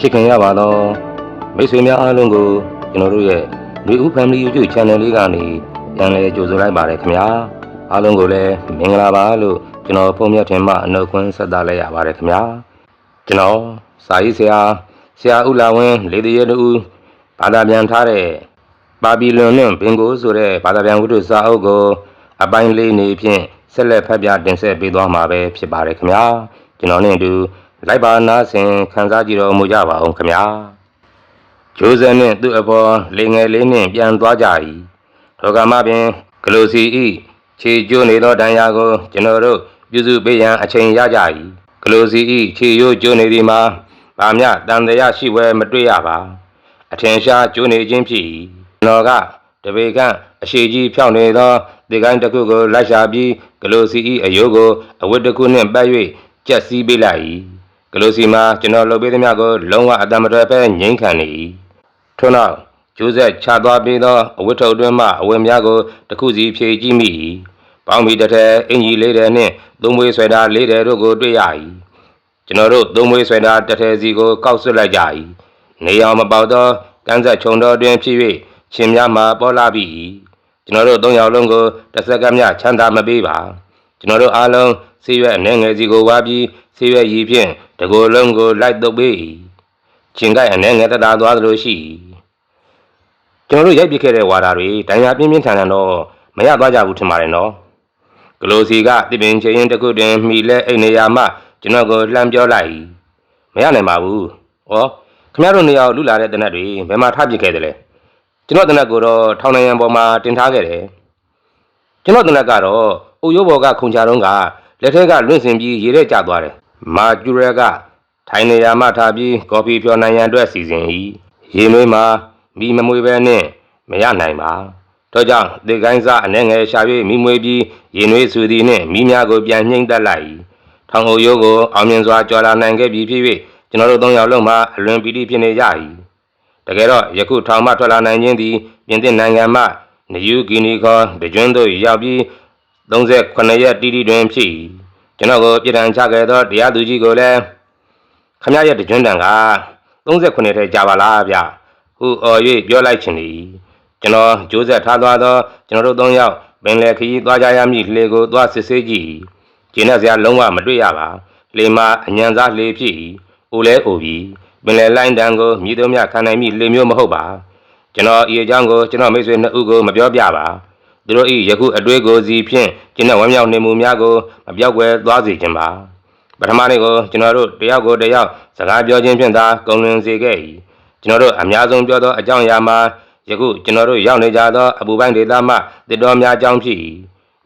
ချစ်ခင်ရပါတော့မိတ်ဆွေများအားလုံးကိုကျွန်တော်တို့ရဲ့လူဦး family YouTube channel လေးကနေပြန်လည်ကြိုဆိုလိုက်ပါတယ်ခင်ဗျာအားလုံးကိုလည်းမင်္ဂလာပါလို့ကျွန်တော်ဖုန်းမြတ်ထင်မှအနှုတ်ခွန်းဆက်သလိုက်ရပါတယ်ခင်ဗျာကျွန်တော်စာရေးဆရာဆရာဦးလာဝင်းလေးတရေတူဘာသာပြန်ထားတဲ့ပါဘီလွန်နဲ့ဘင်ကိုဆိုတဲ့ဘာသာပြန်ဝတ္ထုစာအုပ်ကို အပိုင်းလေးနေဖြင့်ဆက်လက်ဖတ်ပြတင်ဆက်ပေးသွားမှာပဲဖြစ်ပါတယ်ခင်ဗျာကျွန်တော်နဲ့အတူ လိုက်ပါနာဆင်ခန်းစားကြည့်တော်မူကြပါအောင်ခင်ဗျာဂျိုးစဲနှင့်သူ့အဖော်လေငယ်လေးနှင့်ပြန်သွားကြ၏ထိုကမှပင်ဂလိုစီဤခြေကျိုးနေသောတန်ရာကိုကျွန်တော်တို့ပြုစုပေးရန်အချိန်ရကြ၏ဂလိုစီဤခြေရိုးကျိုးနေသည်မှာဗာမျှတန်တရားရှိဝဲမတွေ့ရပါအထင်ရှားကျိုးနေခြင်းဖြစ်၏ကျွန်တော်ကတပေကန့်အရှိကြီးဖြောင်းနေသောဒီကိုင်းတစ်ခုကိုလိုက်ရှာပြီးဂလိုစီဤအယိုးကိုအဝတ်တစ်ခုနှင့်ပတ်၍ကြက်စီးပေးလိုက်၏ ဂလိုစီမှာကျွန်တော်လုပ်ပေးသမျှကိုလုံးဝအတမတော်ပဲငြိမ့်ခံနေ၏ထို့နောက်ကျိုးဆက်ချသွားပြီးသောအဝတ်ထုတ်တွင်းမှအဝတ်များကိုတစ်ခုစီဖြည့်ကြည့်မိ၏ပေါင်းပြီးတစ်ထည်အင်ကြီးလေးတယ်နှင့်သုံးမွေးဆွဲတာလေးတယ်တို့ကိုတွေ့ရ၏ကျွန်တော်တို့သုံးမွေးဆွဲတာတစ်ထည်စီကိုကောက်ဆွတ်လိုက်ကြ၏နေအောင်မပေါတော့ကန်းဆက်ခြုံတော်တွင်ဖြစ်၍ရှင်များမှပေါ်လာပြီကျွန်တော်တို့သုံးယောက်လုံးကိုတစ်စက္ကန့်မျှချမ်းသာမပေးပါကျွန်တော်တို့အားလုံးဆေးရွက်အနေငယ်စီကိုဝါပြီးဆေးရွက်ရည်ဖြင့် တကိုယ်လုံးကိုလိုက်တုပ်ပေး၏ချင်းကိုက်အနေငယ်တတာသွားသလိုရှိ၏ကျွန်တော်တို့ရိုက်ပစ်ခဲ့တဲ့ဝါဒတွေတန်ရာပြင်းပြင်းထန်ထန်တော့မရသွားကြဘူးထင်ပါတယ်နော်ဂလိုစီကတိပင်ချင်းရင်တစ်ခုတွင်မိလဲအိတ်နေရာမှကျွန်တော်ကိုလှမ်းပြောလိုက်၏မရနိုင်ပါဘူးဩခင်ဗျားတို့နေရာကိုလူလာတဲ့တနက်တွေဘယ်မှာထားပစ်ခဲ့တယ်လဲကျွန်တော်တနက်ကိုတော့ထောင်နိုင်ရန်ပေါ်မှာတင်ထားခဲ့တယ်ကျွန်တော်တနက်ကတော့အိုရိုးဘော်ကခုံချတော့ကလက်ထက်ကလွင့်စင်ပြီးရေထဲကျသွားတယ်။ မာကျူရဲကထိုင်နေရာမှထားပြီးကော်ဖီဖြော်နိုင်ရန်အတွက်စီစဉ်၏။ရေနွေးမှာမိမမွေးပဲနဲ့မရနိုင်ပါ။ထို့ကြောင့်ဒီကိုင်းစားအနေငယ်ရှာ၍မိမွေးပြီးရေနွေးဆူသည်နှင့်မိများကိုပြန်နှိမ့်သက်လိုက်၏။ထောင်အိုရိုးကိုအောင်မြင်စွာကြော်လာနိုင်ခဲ့ပြီးဖြစ်၍ကျွန်တော်တို့သုံးယောက်လုံးမှအလွန်ပီတိဖြစ်နေကြ၏။တကယ်တော့ယခုထောင်မှထွက်လာနိုင်ခြင်းသည်ပြင်သစ်နိုင်ငံမှနယူးဂီနီခေါ်ဒကျွန်းတို့ရောက်ပြီး38ရက်တိတိတွင်ဖြစ်၏ ကျွန်တော်ကိုပြည်ထန်ချခဲ့သောတရားသူကြီးကိုလည်းခမရရဲ့ဒကျွန်းတန်က38ထဲကြာပါလားဗျဟုအော်၍ပြောလိုက်ခြင်းသည်ကျွန်တော်ကြိုးဆက်ထားသွားသောကျွန်တော်တို့၃ယောက်ပင်လယ်ခရီးသွားကြရမည့်လှေကိုသွားစစ်ဆေးကြည့်ကျင်းတဲ့စရာလုံးဝမတွေ့ရပါလှေမှာအညံစားလှေဖြစ်၏အိုလဲအိုပြီးပင်လယ်လိုင်းတန်ကိုမြည်သူမြခံနိုင်မည့်လှေမျိုးမဟုတ်ပါကျွန်တော်ဤအကြောင်းကိုကျွန်တော်မိတ်ဆွေနှစ်ဦးကိုမပြောပြပါ သူတို့ဤယခုအတွေ့ကိုစီဖြင့်ကျွန်တော်ဝမ်းမြောက်နေမှုများကိုမပြောက်ွယ်သွားစေခြင်းပါပထမနေ့ကိုကျွန်တော်တို့တယောက်ကိုတယောက်စကားပြောခြင်းဖြင့်သာကုန်လင်စေခဲ့၏ကျွန်တော်တို့အများဆုံးပြောသောအကြောင်းအရာမှာယခုကျွန်တော်တို့ရောက်နေကြသောအပူပိုင်းဒေသမှတစ်တော်များအကြောင်းဖြစ်၏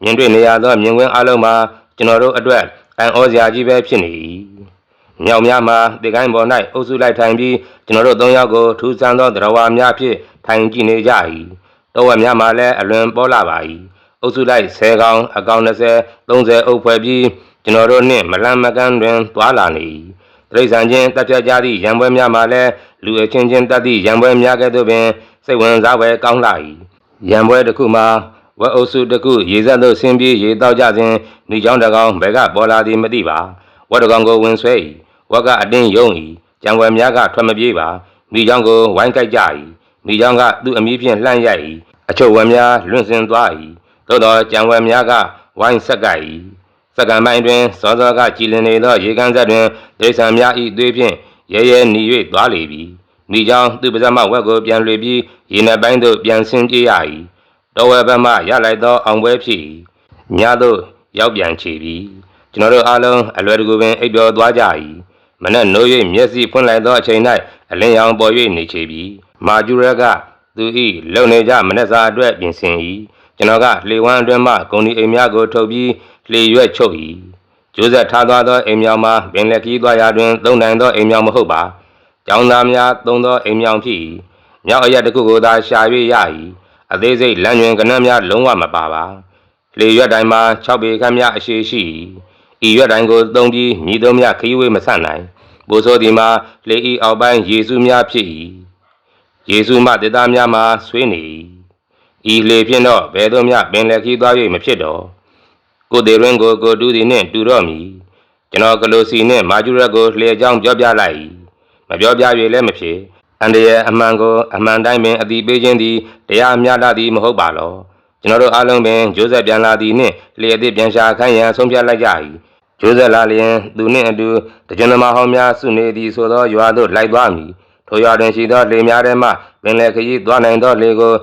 မြင်တွေ့နေရသောမြင်ကွင်းအလုံးမှာကျွန်တော်တို့အတွက်အံ့ဩစရာကြီးပဲဖြစ်နေ၏မြောက်များမှာဒီကိုင်းပေါ်၌အုပ်စုလိုက်ထိုင်ပြီးကျွန်တော်တို့သုံးယောက်ကိုထူးဆန်းသောတရားဝါများဖြင့်ထိုင်ကြည့်နေကြ၏ တောဝက်များမှလည်းအလွန်ပေါ်လာပါ၏အုပ်စုလိုက်10ကောင်အကောင်20 30အုပ်ဖွဲ့ပြီးကျွန်တော်တို့နှင့်မလန့်မကန်းတွင်သွားလာနေ၏တရိษံချင်းတက်ပြတ်ကြသည့်ရံပွဲများမှလည်းလူအချင်းချင်းတက်သည့်ရံပွဲများကဲ့သို့ပင်စိတ်ဝင်စားပွဲကောင်းလာ၏ရံပွဲတစ်ခုမှာဝက်အုပ်စုတစ်ခုရေစက်သို့ဆင်းပြေးရေတောက်ကြစဉ်မိချောင်းတစ်ကောင်ဘယ်ကပေါ်လာသည်မသိပါဝက်တစ်ကောင်ကိုဝင်ဆွဲ၏ဝက်ကအတင်းယုံ၏ကြံပွဲများကထွက်မပြေးပါမိချောင်းကိုဝိုင်းကြိုက်ကြ၏ မိချောင်းကသူ့အမည်ဖြင့်လှမ်းရိုက်၏အချုပ်ဝက်များလွင့်စင်သွား၏သို့သောကြံဝက်များကဝိုင်းဆက်ကပ်၏စက္ကန့်ပိုင်းတွင်စောစောကကြည်လင်နေသောရေကန်းဆက်တွင်ဒိဋ္ဌံများ၏သွေးဖြင့်ရဲရဲหนี၍သွားလေပြီမိချောင်းသူ့ပါးစပ်မှဝက်ကိုပြန်လွေပြီးရေနက်ပိုင်းသို့ပြန်ဆင်းပြေးရ၏တော်ဝက်ဘက်မှရလိုက်သောအောင်ပွဲဖြစ်၏ညသို့ရောက်ပြန်ချေပြီကျွန်တော်တို့အားလုံးအလွယ်တကူပင်အိပ်ပျော်သွားကြ၏မနက်နိုး၍မျက်စိဖွင့်လိုက်သောအချိန်၌အလင်းရောင်ပေါ်၍နေချေပြီ မာကျူရက်ကသူ၏လုံနေကြမနက်စာအတွက်ပြင်ဆင်၏ကျွန်တော်ကလေဝမ်းအတွင်းမှဂုံဒီအိမ်များကိုထုတ်ပြီးလေရွက်ချုပ်၏ကျိုးဆက်ထားသွားသောအိမ်မြောင်မှာပင်လက်ကြီးသွားရာတွင်သုံးနိုင်သောအိမ်မြောင်မဟုတ်ပါကျောင်းသားများသုံးသောအိမ်မြောင်ဖြစ်၏မြောက်အရက်တစ်ခုကိုသာရှာ၍ရ၏အသေးစိတ်လမ်းညွင်ကနန်းများလုံးဝမပါပါလေရွက်တိုင်းမှာ6ပေခန့်များအရှိရှိ၏ဤရွက်တိုင်းကိုသုံးပြီးမြည်သုံးများခရီးဝေးမဆန့်နိုင်ဘိုးစောဒီမှာလေဤအောက်ပိုင်းယေစုများဖြစ်၏ ယေစုမှတေသားများမှာဆွေးနေ၏ဤလေဖြင့်တော့ဘယ်သို့မျှပင်လက်ခီးသွား၍မဖြစ်တော့ကိုတေရင်းကိုကိုတူးသည်နှင့်တူတော့မည်ကျွန်တော်ကလိုစီနှင့်မာကျူရက်ကိုလှည့်ကြောင်းပြောပြလိုက်၏မမပြောပြ၍လည်းမဖြစ်အန်တရဲ့အမှန်ကိုအမှန်တိုင်းပင်အတိပေးခြင်းသည်တရားမျှတသည်မဟုတ်ပါလောကျွန်တော်တို့အားလုံးပင်ဂျိုးဆက်ပြန်လာသည်နှင့်လျှက်သည့်ပြန်ရှာခိုင်းရန်ဆုံးဖြတ်လိုက်ကြ၏ဂျိုးဆက်လာလျင်သူနှင့်အတူတကြွသမားဟောင်းများစုနေသည်ဆိုသောရွာသို့လိုက်သွားမည် ထိုရွာတွင်ရှိသောလေများထဲမှပင်လယ်ခရီးသွားနိုင်သောလေကို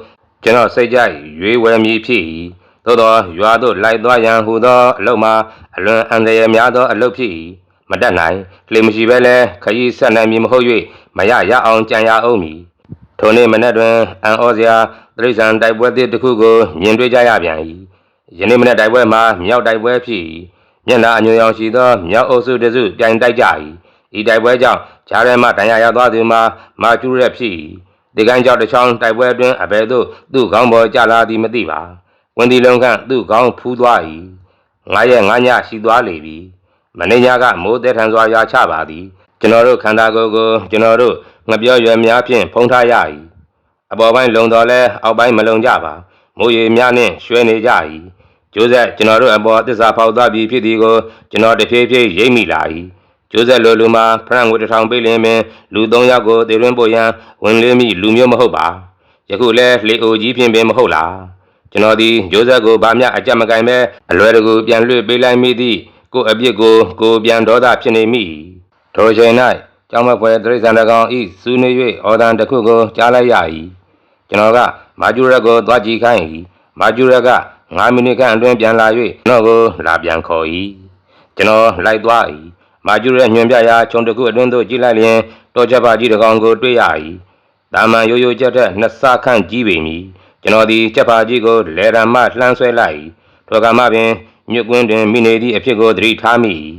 ကျွန်တော်စိတ်ကြရွေးဝယ်မည်ဖြစ်၏သို့သောရွာသို့လိုက်သွားရန်ဟူသောအလုပ်မှာအလွန်အန္တရာယ်များသောအလုပ်ဖြစ်၏မတတ်နိုင်လေမရှိဘဲလဲခရီးဆက်နိုင်မည်မဟုတ်၍မရရအောင်ကြံရအောင်မည်ထိုနေ့မနက်တွင်အန်ဩစရာတရိษံတိုက်ပွဲသစ်တစ်ခုကိုမြင်တွေ့ကြရပြန်၏ယနေ့မနက်တိုက်ပွဲမှာမြောက်တိုက်ပွဲဖြစ်၏မျက်နှာအညွန့်ရောင်ရှိသောမြောက်အုပ်စုတစ်စုပြိုင်တိုက်ကြ၏ ဤတိုက်ပွဲကြောင့်ဂျားရဲမှတန်ရာရသွားသူမှာမာကျူရက်ဖြစ်၏ဒီကိုင်းကြောင့်တစ်ချောင်းတိုက်ပွဲအတွင်းအဘယ်သို့သူ့ခေါင်းပေါ်ကျလာသည်မသိပါဝင်ဒီလုံးခန့်သူ့ခေါင်းဖူးသွား၏ငါရဲ့ငါညရှိသွားလေပြီမနေ့ညကမိုးတဲထန်စွာရွာချပါသည်ကျွန်တော်တို့ခန္ဓာကိုယ်ကိုကျွန်တော်တို့ငပြောရွယ်များဖြင့်ဖုံးထားရ၏အပေါ်ပိုင်းလုံတော်လဲအောက်ပိုင်းမလုံကြပါမိုးရေများနှင့်ရွှဲနေကြ၏ကျိုးဆက်ကျွန်တော်တို့အပေါ်သစ္စာဖောက်သွားပြီဖြစ်သည်ကိုကျွန်တော်တဖြည်းဖြည်းရိပ်မိလာ၏ ကျိုးဆက်လိုလူမှာဖရန့်ငွေတစ်ထောင်ပေးလင်းပင်လူ၃ယောက်ကိုတည်ရင်းပို့ရန်ဝင်လေးမိလူမျိုးမဟုတ်ပါယခုလဲလေအိုကြီးဖြင့်ပင်မဟုတ်လားကျွန်တော်ဒီကျိုးဆက်ကိုဗာမျှအကြက်မကင်ပဲအလွယ်တကူပြန်လွှတ်ပေးလိုက်မိသည့်ကိုယ်အပြစ်ကိုကိုယ်ပြန်ဒေါသဖြစ်နေမိထိုချိန်၌ကျောင်းမဖွဲတရိษံတကောင်ဤစူးနေ၍အော်ဒန်တစ်ခုကိုကြားလိုက်ရ၏ကျွန်တော်ကမာကျူရက်ကိုသွားကြည့်ခိုင်း၏မာကျူရက်က9မိနစ်ခန့်အတွင်းပြန်လာ၍ကျွန်တော်ကိုလာပြန်ခေါ်၏ကျွန်တော်လိုက်သွား၏ မာကျူရက်ညွန်ပြရာခြုံတစ်ခုအတွင်းသို့ကြည့်လိုက်လျင်တော်ချက်ပါကြီးတစ်ကောင်ကိုတွေ့ရ၏တာမန်ရိုးရိုးချက်တဲ့နှစ်ဆခန့်ကြီးပေမည်ကျွန်တော်ဒီချက်ပါကြီးကိုလေရန်မှလှမ်းဆွဲလိုက်၏ထိုကမှပင်ညွတ်ကွင်းတွင်မိနေသည့်အဖြစ်ကိုသတိထားမိ၏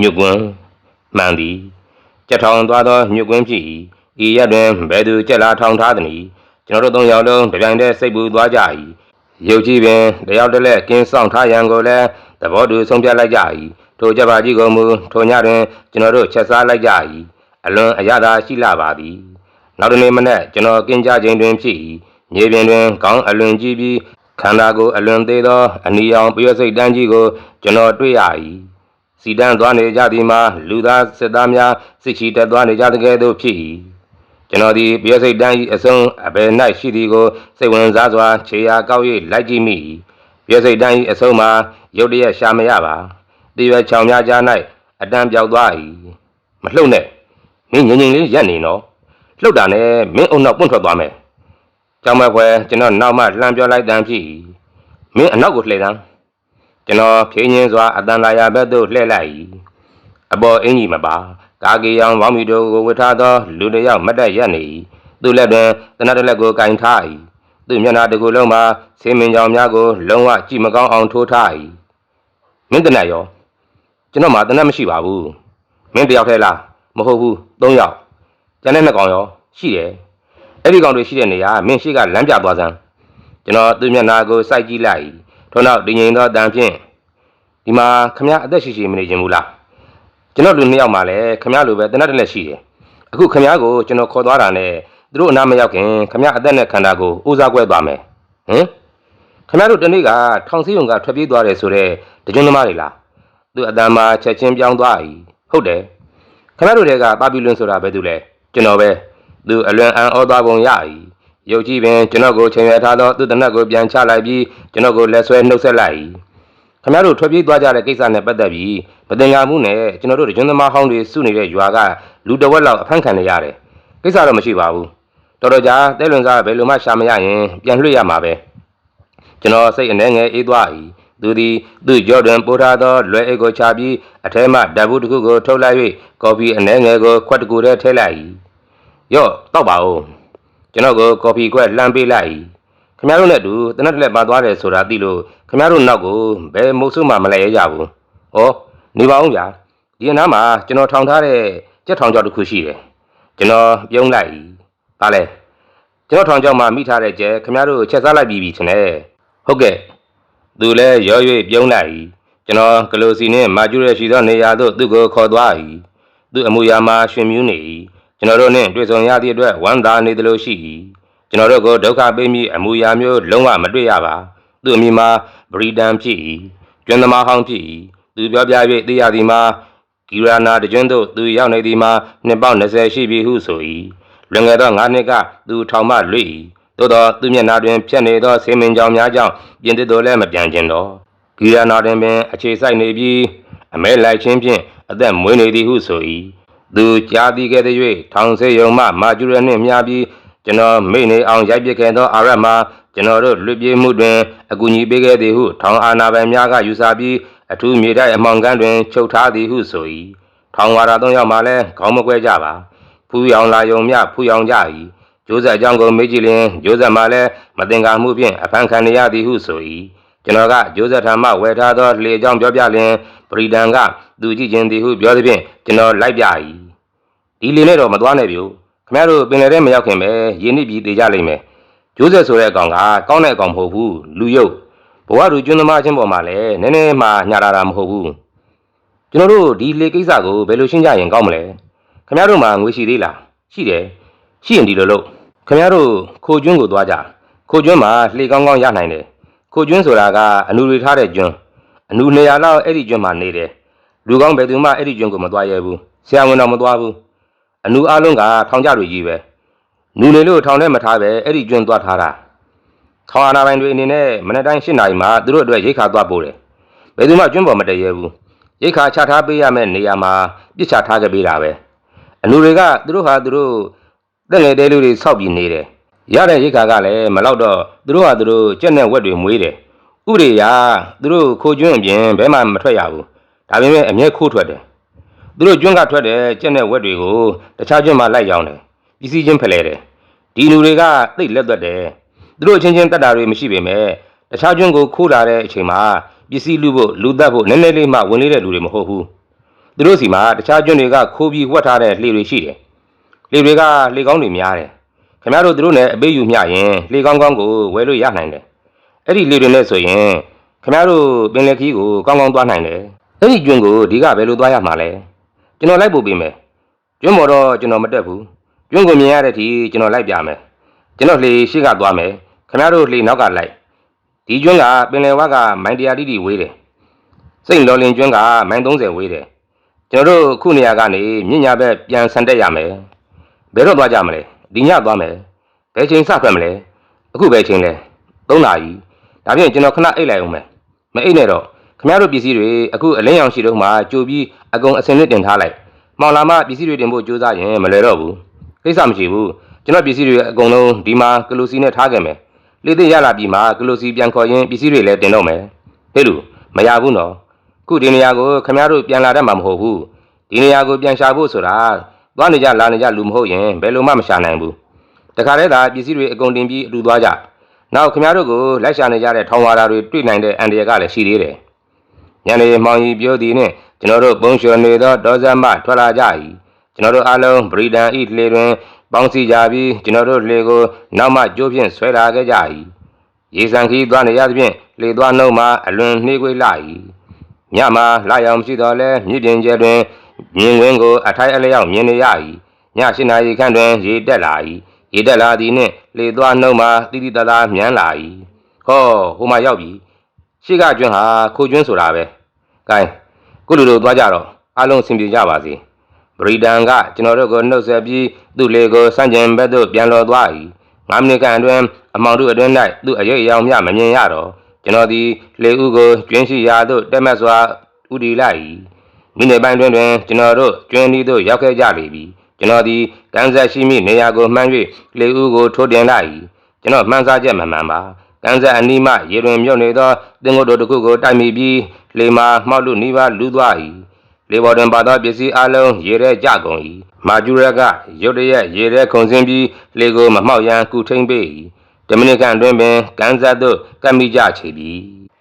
ညွတ်ကွင်းမှန်သည်ကြက်ထောင်သွားသောညွတ်ကွင်းဖြစ်၏ဤရက်တွင်ဘယ်သူကြက်လာထောင်ထားသနည်းကျွန်တော်တို့သုံးယောက်လုံးတပြိုင်တည်းစိတ်ပူသွားကြ၏ရုပ်ကြီးပင်တယောက်တစ်လက်ကင်းဆောင်ထားရန်ကိုလည်းသဘောတူဆုံးဖြတ်လိုက်ကြ၏ ထိုကြက်ပါကြီးကိုမူထိုညတွင်ကျွန်တော်တို့ချက်စားလိုက်ကြ၏အလွန်အရသာရှိလာပါသည်နောက်တစ်နေ့မနက်ကျွန်တော်ကင်းကြခြင်းတွင်ဖြစ်၏မြေပြင်တွင်ခေါင်းအလွန်ကြီးပြီးခန္ဓာကိုယ်အလွန်သေးသောအနီရောင်ပျော့စိတ်တန်းကြီးကိုကျွန်တော်တွေ့ရ၏စီတန်းသွားနေကြသည်မှာလူသားစစ်သားများစစ်ချီတက်သွားနေကြတဲ့ကဲ့သို့ဖြစ်၏ကျွန်တော်ဒီပျော့စိတ်တန်း၏အစုံအဘယ်၌ရှိသည်ကိုစိတ်ဝင်စားစွာခြေရာကောက်၍လိုက်ကြည့်မိ၏ပျော့စိတ်တန်း၏အစုံမှာရုတ်တရက်ရှာမရပါ တရွယ်ချောင်များကြား၌အတန်းပြောက်သွား၏မလှုပ်နဲ့မင်းငြိမ်ငြိမ်လေးရက်နေနော်လှုပ်တာနဲ့မင်းအုံနောက်ပွန့်ထွက်သွားမယ်ကြောင်မခွဲကျွန်တော်နောက်မှလှမ်းပြောလိုက်တန်းဖြစ်၏မင်းအနောက်ကိုလှည့်တန်းကျွန်တော်ဖြင်းချင်းစွာအတန်လာရာဘက်သို့လှည့်လိုက်၏အပေါ်အင်ကြီးမပါကာကီယောင်ဝေါမီတို့ကိုဝတ်ထားသောလူတစ်ယောက်မတ်တက်ရက်နေ၏သူ့လက်တွင်တနတ်တစ်လက်ကိုကင်ထား၏သူ့မျက်နှာတစ်ခုလုံးမှာဆင်းမင်ကြောင်များကိုလုံးဝကြည့်မကောင်းအောင်ထိုးထား၏မင်းတနတ်ရော ကျွန်တော်မှတနတ်မရှိပါဘူးမင်းတယောက်ထဲလားမဟုတ်ဘူးသုံးယောက်ကျန်တဲ့နှစ်ကောင်ရောရှိတယ်အဲ့ဒီကောင်တွေရှိတဲ့နေရာမင်းရှိကလမ်းပြသွားစမ်းကျွန်တော်သူ့မျက်နှာကိုစိုက်ကြည့်လိုက်၏ထို့နောက်တည်ငြိမ်သောအတန်ဖြင့်ဒီမှာခမရအသက်ရှိရှိမနေခြင်းဘူးလားကျွန်တော်လူနှစ်ယောက်မှလည်းခမရလိုပဲတနတ်တစ်လက်ရှိတယ်အခုခမရကိုကျွန်တော်ခေါ်သွားတာနဲ့သူတို့အနားမရောက်ခင်ခမရအသက်နဲ့ခန္ဓာကိုဦးစားကွဲသွားမယ်ဟင်ခမရတို့တနေ့ကထောင်စည်းုံကထွက်ပြေးသွားတယ်ဆိုတော့တကြွသမားတွေလား သူအတန်မှာချက်ချင်းပြောင်းသွား၏ဟုတ်တယ်ခမရတို့တွေကပါပီလွန်ဆိုတာဘယ်သူလဲကျွန်တော်ပဲသူအလွန်အံ့ဩသွားပုံရ၏ရုပ်ကြီးပင်ကျွန်တော်ကိုချိန်ရထားသောသူ့တနက်ကိုပြန်ချလိုက်ပြီးကျွန်တော်ကိုလက်ဆွဲနှုတ်ဆက်လိုက်၏ခမရတို့ထွက်ပြေးသွားကြတဲ့ကိစ္စနဲ့ပတ်သက်ပြီးမတင်ညာမှုနဲ့ကျွန်တော်တို့ကျွန်းသမားဟောင်းတွေစုနေတဲ့ရွာကလူတစ်ဝက်လောက်အဖမ်းခံနေရတယ်ကိစ္စတော့မရှိပါဘူးတော်တော်ကြာတဲလွန်စားဘယ်လိုမှရှာမရရင်ပြန်လွှတ်ရမှာပဲကျွန်တော်စိတ်အနှဲငယ်အေးသွား၏ သူသည်သူ့ကြောတွင်ပို့ထားသောလွယ်အိတ်ကိုချပြီးအထဲမှဓာတ်ဘူးတစ်ခုကိုထုတ်လိုက်၍ကော်ဖီအနှဲငယ်ကိုခွက်တစ်ခုတည်းထည့်လိုက်၏ရော့တောက်ပါဦးကျွန်တော်ကိုကော်ဖီခွက်လှမ်းပေးလိုက်၏ခင်ဗျားတို့နဲ့အတူတနက်တစ်လက်ပါသွားတယ်ဆိုတာသိလို့ခင်ဗျားတို့နောက်ကိုဘယ်မုတ်ဆုမှမလဲရကြဘူး။ဩနေပါဦးဗျာ။ဒီအနားမှာကျွန်တော်ထောင်ထားတဲ့ကြက်ထောင်ကြောက်တစ်ခုရှိတယ်။ကျွန်တော်ပြုံးလိုက်၏။ဘာလဲ။ကျွန်တော်ထောင်ကြောက်မှာမိထားတဲ့ကြက်ခင်ဗျားတို့ချက်စားလိုက်ပြီးပြီထင်တယ်။ဟုတ်ကဲ့။ သူလည်းရော၍ပြုံးလိုက်၏။ကျွန်တော်ဂလိုစီနှင့်မာကျူရဲ့ရှိသောနေရာသို့သူ့ကိုခေါ်သွား၏။သူ့အမူအရာမှာရှင်မြူးနေ၏။ကျွန်တော်တို့နှင့်တွေ့ဆုံရသည့်အတွက်ဝမ်းသာနေသလိုရှိ၏။ကျွန်တော်တို့ကိုဒုက္ခပေးမိအမူအရာမျိုးလုံးဝမတွေ့ရပါ။သူ့အမိမှာဗြိတန်ဖြစ်၏ကျွမ်းသမားဟောင်းဖြစ်၏သူပြောပြ၍သိရသည်မှာဂီရာနာတကျွန်းသို့သူရောက်နေသည်မှာနှစ်ပေါင်း20ရှိပြီဟုဆို၏လွန်ခဲ့သော9နှစ်ကသူထောင်မှလွတ်၏ သို့သောသူမျက်နှာတွင်ဖြတ်နေသောဆေးမင်ကြောင်များကြောင့်ပြင်သစ်တို့လည်းမပြန်ခြင်းတော့ဂီရာနာတွင်ပင်အခြေစိုက်နေပြီးအမဲလိုက်ခြင်းဖြင့်အသက်မွေးနေသည်ဟုဆို၏သူကြားသိခဲ့သည်၍ထောင်ဆေးရုံမှမာကျူရနှင့်မြားပြီးကျွန်တော်မိနေအောင်ရိုက်ပစ်ခဲ့သောအာရတ်မှာကျွန်တော်တို့လွတ်ပြေးမှုတွင်အကူအညီပေးခဲ့သည်ဟုထောင်အာဏာပိုင်များကယူဆပြီးအထူးမြေတိုက်အမောင်ကန်းတွင်ချုပ်ထားသည်ဟုဆို၏ထောင်ဝါရာသုံးယောက်မှလည်းခေါင်းမကွဲကြပါဖူးရောင်လာယုံမြဖူးရောင်ကြ၏ ကျိုးဆက်အကြောင်းကိုမေးကြည့်လျင်ကျိုးဆက်မှလည်းမတင်ကားမှုဖြင့်အဖမ်းခံရသည်ဟုဆို၏ကျွန်တော်ကကျိုးဆက်ထံမှဝယ်ထားသောလေကြောင်းပြောပြလျင်ပရိဒန်ကသူကြည့်ခြင်းသည်ဟုပြောသည်ဖြင့်ကျွန်တော်လိုက်ပြ၏ဒီလေနဲ့တော့မသွားနဲ့ဗျခမရတို့ပင်လယ်ထဲမရောက်ခင်ပဲရင်းနှီးပြီးတေကြလိမ့်မယ်ကျိုးဆက်ဆိုတဲ့အကောင်ကကောင်းတဲ့အကောင်မဟုတ်ဘူးလူယုတ်ဘဝလူကျွန်းသမားချင်းပေါ်မှာလည်းနည်းနည်းမှညာတာတာမဟုတ်ဘူးကျွန်တော်တို့ဒီလေကိစ္စကိုဘယ်လိုရှင်းကြရင်ကောင်းမလဲခင်ဗျားတို့မှာငွေရှိသေးလားရှိတယ်ရှိရင်ဒီလိုလို့ ခင်ဗျားတို့ခိုကျွန်းကိုသွားကြခိုကျွန်းမှာလှေကောင်းကောင်းရနိုင်တယ်ခိုကျွန်းဆိုတာကအနူတွေထားတဲ့ကျွန်းအနူ200လောက်အဲ့ဒီကျွန်းမှာနေတယ်လူကောင်းဘယ်သူမှအဲ့ဒီကျွန်းကိုမသွားရဲဘူးဆရာဝန်တော်မသွားဘူးအနူအလုံးကထောင်ကြတွေကြီးပဲနူနေလို့ထောင်ထဲမထားပဲအဲ့ဒီကျွန်းသွားထားတာထောင်အာနာပိုင်တွေအနေနဲ့မနေ့တိုင်း၈နာရီမှာသူတို့အတွက်ရိတ်ခါသွားပို့တယ်ဘယ်သူမှကျွန်းပေါ်မတည့်ရဲဘူးရိတ်ခါချထားပေးရမယ့်နေရာမှာပြစ်ချထားခဲ့ပေးတာပဲအလူတွေကသူတို့ဟာသူတို့ တက်ငယ်တဲလူတွေစောက်ပြီးနေတယ်ရတဲ့ရိတ်ခါကလည်းမလောက်တော့သူတို့ဟာသူတို့ကြက်နဲ့ဝက်တွေမွေးတယ်ဥပဒေအရသူတို့ခိုကျွန်းအပြင်ဘဲမှမထွက်ရဘူးဒါပေမဲ့အမျက်ခိုးထွက်တယ်သူတို့ကျွန်းကထွက်တဲ့ကြက်နဲ့ဝက်တွေကိုတခြားကျွန်းမှာလိုက်ရောင်းတယ်ပစ္စည်းချင်းဖလှယ်တယ်ဒီလူတွေကသိပ်လက်သွက်တယ်သူတို့အချင်းချင်းတက်တာတွေမရှိပေမဲ့တခြားကျွန်းကိုခိုးလာတဲ့အချိန်မှာပစ္စည်းလူဖို့လူသက်ဖို့နည်းနည်းလေးမှဝင်လေးတဲ့လူတွေမဟုတ်ဘူးသူတို့စီမှာတခြားကျွန်းတွေကခိုးပြီးဝှက်ထားတဲ့လှေတွေရှိတယ် လှေတွေကလှေကောင်းတွေများတယ်ခင်ဗျားတို့သူတို့နဲ့အပေးယူမျှရင်လှေကောင်းကောင်းကိုဝယ်လို့ရနိုင်တယ်အဲ့ဒီလှေတွေနဲ့ဆိုရင်ခင်ဗျားတို့ပင်လယ်ခီးကိုကောင်းကောင်းသွားနိုင်တယ်အဲ့ဒီကျွန်းကိုဒီကဘယ်လိုသွားရမှာလဲကျွန်တော်လိုက်ပို့ပေးမယ်ကျွန်းပေါ်တော့ကျွန်တော်မတက်ဘူးကျွန်းကိုမြင်ရတဲ့အထိကျွန်တော်လိုက်ပြမယ်ကျွန်တော်လှေရှိကသွားမယ်ခင်ဗျားတို့လှေနောက်ကလိုက်ဒီကျွန်းကပင်လယ်ဝကမိုင်တရာတိတိဝေးတယ်။စိတ်လော်လင်ကျွန်းကမိုင်30ဝေးတယ်။ကျွန်တော်တို့ခုနေရာကနေမြင့်ညာဘက်ပြန်ဆန်တက်ရမယ်။ ဘယ်တော့သွားကြမလဲ။ဒီညသွားမယ်။ဘယ်ချိန်စဖက်မလဲ။အခုဘယ်ချိန်လဲ။3နာရီ။ဒါဖြင့်ကျွန်တော်ခဏအိတ်လိုက်အောင်မယ်။မအိတ်နဲ့တော့ခင်ဗျားတို့ပစ္စည်းတွေအခုအလင်းရောင်ရှိတော့မှကြိုပြီးအကုန်အစင်နဲ့တင်ထားလိုက်။မောင်လာမပစ္စည်းတွေတင်ဖို့ကြိုးစားရင်မလွယ်တော့ဘူး။ကိစ္စမရှိဘူး။ကျွန်တော်ပစ္စည်းတွေအကုန်လုံးဒီမှာကလိုစီနဲ့ထားခဲ့မယ်။လေသိရလာပြီမှာဂလိုစီပြန်ခေါ်ရင်ပစ္စည်းတွေလည်းတင်တော့မယ်ဟဲ့လူမရဘူးနော်ခုဒီနေရာကိုခမရတို့ပြန်လာတတ်မှာမဟုတ်ဘူးဒီနေရာကိုပြန်ရှာဖို့ဆိုတာ သွားနေကြလာနေကြလူမဟုတ်ရင်ဘယ်လိုမှမရှာနိုင်ဘူးတခါတည်းသာပစ္စည်းတွေအကုန်တင်ပြီးအတူသွားကြနောက်ခမရတို့ကိုလိုက်ရှာနေကြတဲ့ထောင်ဝါရာတွေတွေ့နိုင်တဲ့အန်ဒီရကလည်းရှိသေးတယ်ညနေမောင်ကြီးပြောသည်နဲ့ကျွန်တော်တို့ပုံလျှော်နေသောဒေါ်ဇမထွက်လာကြ၏ကျွန်တော်တို့အားလုံးဗြိဒန်ဤလေတွင်ပေါင်းစည်းကြပြီးကျွန်တော်တို့လေကိုနောက်မှကြိုးဖြင့်ဆွဲလာခဲ့ကြ၏ရေစံခီးသွားနေရသဖြင့်လေသွားနှုံမှအလွန်နှေးကွေးလာ၏ညမှာလာရောင်ရှိတော်လဲမြစ်ပြင်ကျဲတွင် မြင်ကွင်းကိုအထိုက်အလျောက်မြင်နေရ၏ည၈နာရီခန့်တွင်ရေတက်လာ၏ရေတက်လာသည်နှင့်လေသွားနှုံမှတိတိတသားမြန်းလာ၏ဟောဟိုမှာရောက်ပြီရှေ့ကကျွန်းဟာခိုကျွန်းဆိုတာပဲ gain ကုလူတို့သွားကြတော့အားလုံးအဆင်ပြေကြပါစေဗြိဒန်ကကျွန်တော်တို့ကိုနှုတ်ဆက်ပြီးသူ့လေကိုစန့်ကျင်ဘက်သို့ပြန်လော်သွား၏၅မိနစ်ခန့်အတွင်းအမောင်တို့အတွင်း၌သူ့အရေးအယောင်မျှမမြင်ရတော့ကျွန်တော်သည်လေဦးကိုကျွင်းရှိရာသို့တက်မတ်စွာဥတီလိုက်၏ မိနစ်ပိုင်းတွင်တွင်ကျွန်တော်တို့ကျွင်းဒီသို့ရောက်ခဲ့ကြလေပြီကျွန်တော်သည်ကန်းဆက်ရှိမိနေရာကိုမှန်း၍လေဦးကိုထိုးတင်လိုက်၏ကျွန်တော်မှန်းစားချက်မမှန်ပါကန်းဆက်အနီးမှရေတွင်မြုပ်နေသောတင်ကိုယ်တို့တစ်ခုကိုတိုက်မိပြီးလေမာမှောက်လူနီးပါးလူသွား၏လေပေါ်တွင်ပါသောပစ္စည်းအလုံးရေထဲကျကုန်၏မာကျူရကရုတ်တရက်ရေထဲခုန်ဆင်းပြီးလေကိုမမှောက်ရန်ကူထိန်ပေ၏တမိနစ်ခန့်အတွင်းပင်ကန်းဆက်သို့ကပ်မိကြချေပြီ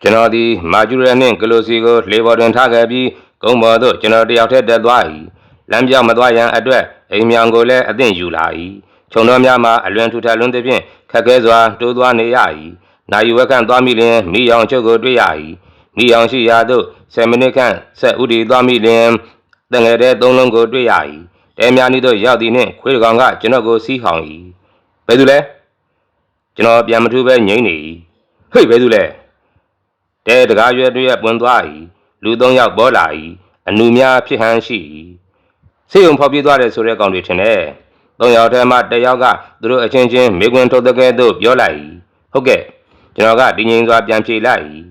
ကျွန်တော်သည်မာကျူရနှင့်ကလိုစီကိုလေပေါ်တွင်ထားခဲ့ပြီး ကုန်းပေါ်သို့ကျွန်တော်တယောက်တည်းတက်သွား၏လမ်းပြောင်းမသွားရန်အတွက်အိမ်မြောင်ကိုလည်းအသင့်ယူလာ၏ခြုံတော်များမှာအလွန်ထူထပ်လွန်းသည်ဖြင့်ခက်ခဲစွာတိုးသွားနေရ၏နိုင်ဝက်ခန့်သွားမိလျင်မိအောင်ချုပ်ကိုတွေ့ရ၏မိအောင်ရှိရာသို့10မိနစ်ခန့်ဆက်ဥတီသွားမိလျင်တငယ်တဲ့သုံးလုံးကိုတွေ့ရ၏တဲများနည်းသို့ရောက်သည်နှင့်ခွေးတကောင်ကကျွန်တော်ကိုစီးဟောင်၏ဘယ်သူလဲကျွန်တော်ပြန်မထူးပဲငိမ့်နေ၏ဟေ့ဘယ်သူလဲတဲတကားရွယ်တွေရဲ့ပွန်သွား၏ လူသုံးယောက်ပေါ်လာ၏အနုများဖြစ်ဟန်ရှိ၏စေယုံဖော်ပြသွားတယ်ဆိုတဲ့ကောင်တွေထင်တယ်သုံးယောက်ထဲမှာတစ်ယောက်ကသူတို့အချင်းချင်းမေကွန်းထုတ်တဲ့ကဲသို့ပြောလိုက်၏ဟုတ်ကဲ့ကျွန်တော်ကဒီငိမ်စွာပြန်ဖြေလိုက်၏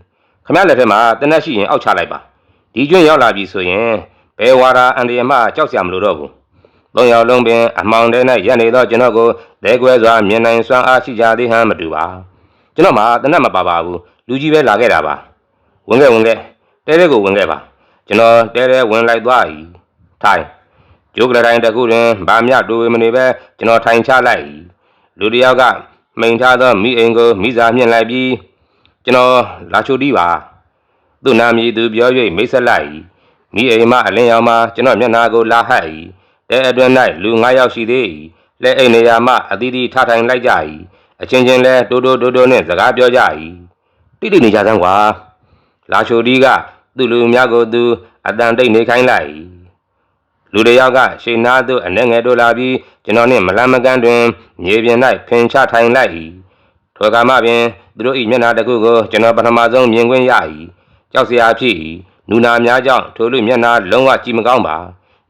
ခမရလက်ထက်မှာတနက်ရှိရင်အောက်ချလိုက်ပါဒီကျွန်းရောက်လာပြီဆိုရင်ဘယ်ဝါရာအန်ဒီယမကြောက်စရာမလိုတော့ဘူးသုံးယောက်လုံးပင်အမောင်တဲ၌ရက်နေတော့ကျွန်တော်ကိုလဲကွဲစွာမြင်နိုင်စွမ်းအားရှိကြသေးဟန်မတူပါကျွန်တော်မှတနက်မပါပါဘူးလူကြီးပဲလာခဲ့တာပါဝင်ခဲ့ဝင်ခဲ့ တဲတဲကိုဝင်ခဲ့ပါကျွန်တော်တဲတဲဝင်လိုက်သွား၏ထိုင်ကျုပ်ကလေးတိုင်းတစ်ခုတွင်ဗာမြတူဝေမနေပဲကျွန်တော်ထိုင်ချလိုက်၏လူတစ်ယောက်ကမိန်ထားသောမိအိမ်ကိုမိစာမြင့်လိုက်ပြီးကျွန်တော်လာချိုတီးပါသူ့နာမည်သူပြော၍မိတ်ဆက်လိုက်၏မိအိမ်မှအလင်းရောင်မှကျွန်တော်မျက်နှာကိုလာဟပ်၏တဲအတွင်း၌လူ9ယောက်ရှိသေး၏လက်အိမ်နေရာမှအသီးသီးထထိုင်လိုက်ကြ၏အချင်းချင်းလဲတိုးတိုးတိုးတိုးနှင့်စကားပြောကြ၏တိတိနေကြစမ်းကွာ လာချိုတီးကသူ့လူများကိုသူအတန်တိတ်နေခိုင်းလိုက်၏လူတစ်ယောက်ကရှေနာသို့အနှဲငယ်တို့လာပြီးကျွန်တော်နှင့်မလန်းမကန်းတွင်မြေပြင်၌ဖင်ချထိုင်လိုက်၏ထိုကမှပင်သူတို့၏မျက်နှာတစ်ခုကိုကျွန်တော်ပထမဆုံးမြင်ကွင်းရ၏ကြောက်စရာဖြစ်၏နူနာများကြောင့်ထိုလူမျက်နှာလုံးဝကြည့်မကောင်းပါ